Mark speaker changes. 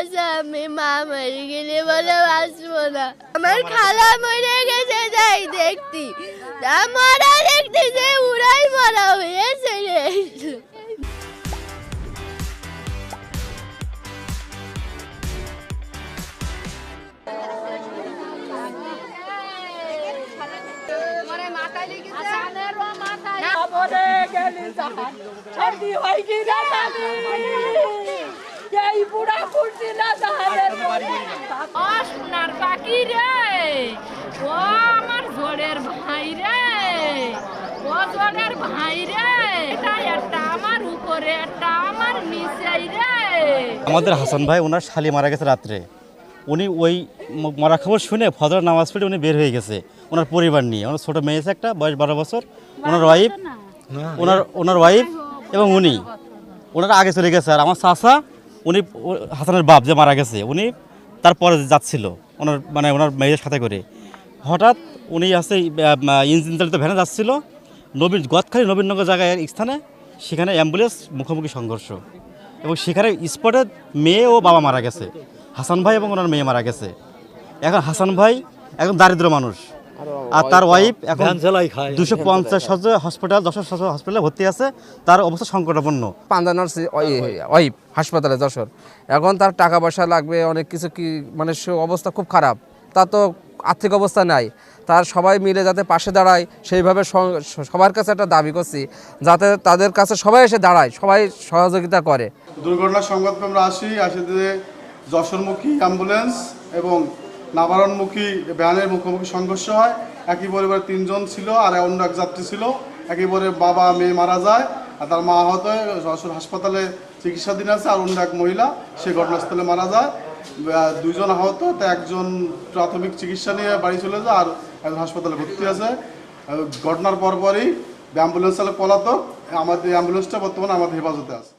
Speaker 1: আছে আমি মা মরে গেলে বলে বাঁচবো না। আমার খালা মরে গেছে যাই দেখতি। তা মরা দেখতে যে উড়াই মরা হয়েছে রে।
Speaker 2: খবরে গেলি জাহান সর্দি হয় কি রে জানি এই পাখি রে। ও আমার জোরের ভাই রে। ও জোরের ভাই রে। এটা একটা আমার উপরে একটা আমার নিচেই রে।
Speaker 3: আমাদের হাসান ভাই ওনার শালি মারা গেছে রাত্রে। উনি ওই মরা খবর শুনে ফজর নামাজ পড়ে উনি বের হয়ে গেছে ওনার পরিবার নিয়ে। ওনার ছোটো মেয়ে আছে একটা বয়স বারো বছর। ওনার ওয়াইফ ওনার ওনার ওয়াইফ এবং উনি। ওনারা আগে চলে গেছে। আর আমার চাষা উনি হাসানের বাপ যে মারা গেছে, উনি তারপরে যাচ্ছিল, ওনার মানে ওনার মেয়ের সাথে করে। হঠাৎ উনি আছে ইঞ্জিন চালিত ভ্যানে যাচ্ছিল, নবীন গদখালি নবীনগর জায়গায় স্থানে, সেখানে অ্যাম্বুলেন্স, মুখোমুখি সংঘর্ষ। এবং সেখানে স্পটে মেয়ে ও বাবা মারা গেছে, হাসান ভাই এবং ওনার মেয়ে মারা গেছে। এখন হাসান ভাই একদম দারিদ্র মানুষ। আর তার ওয়াইফ এখন দুশো পঞ্চাশ হসপিটাল যশোর হসপিটালে ভর্তি আছে। তার অবস্থা সংকটাপন্ন।
Speaker 4: পান্দা নার্সি ওয়াইফ হাসপাতালে যশোর। এখন তার টাকা পয়সা লাগবে অনেক কিছু কি মানে সে অবস্থা খুব খারাপ। তা তো আর্থিক অবস্থা নাই। তার সবাই মিলে যাতে পাশে দাঁড়ায় সেইভাবে সবার কাছে একটা দাবি করছি যাতে তাদের কাছে সবাই এসে দাঁড়ায় সবাই সহযোগিতা করে।
Speaker 5: দুর্ঘটনার সংবাদ আমরা আসি আসে যে যশোরমুখী অ্যাম্বুলেন্স এবং নাবারণমুখী ভ্যানের মুখোমুখি সংঘর্ষ হয়। একই পরিবারে তিনজন ছিল আর অন্য এক যাত্রী ছিল। একই পরে বাবা, মেয়ে মারা যায় আর তার মা আহত হয়ে হাসপাতালে চিকিৎসাধীন আছে আর অন্য এক মহিলা সে ঘটনাস্থলে মারা যায়। দুজন আহত, তো একজন প্রাথমিক চিকিৎসা নিয়ে বাড়ি চলে যায় আর একজন হাসপাতালে ভর্তি আছে। ঘটনার পরপরই অ্যাম্বুলেন্স পলাতক। আমাদের অ্যাম্বুলেন্সটা বর্তমানে আমাদের হেফাজতে আছে।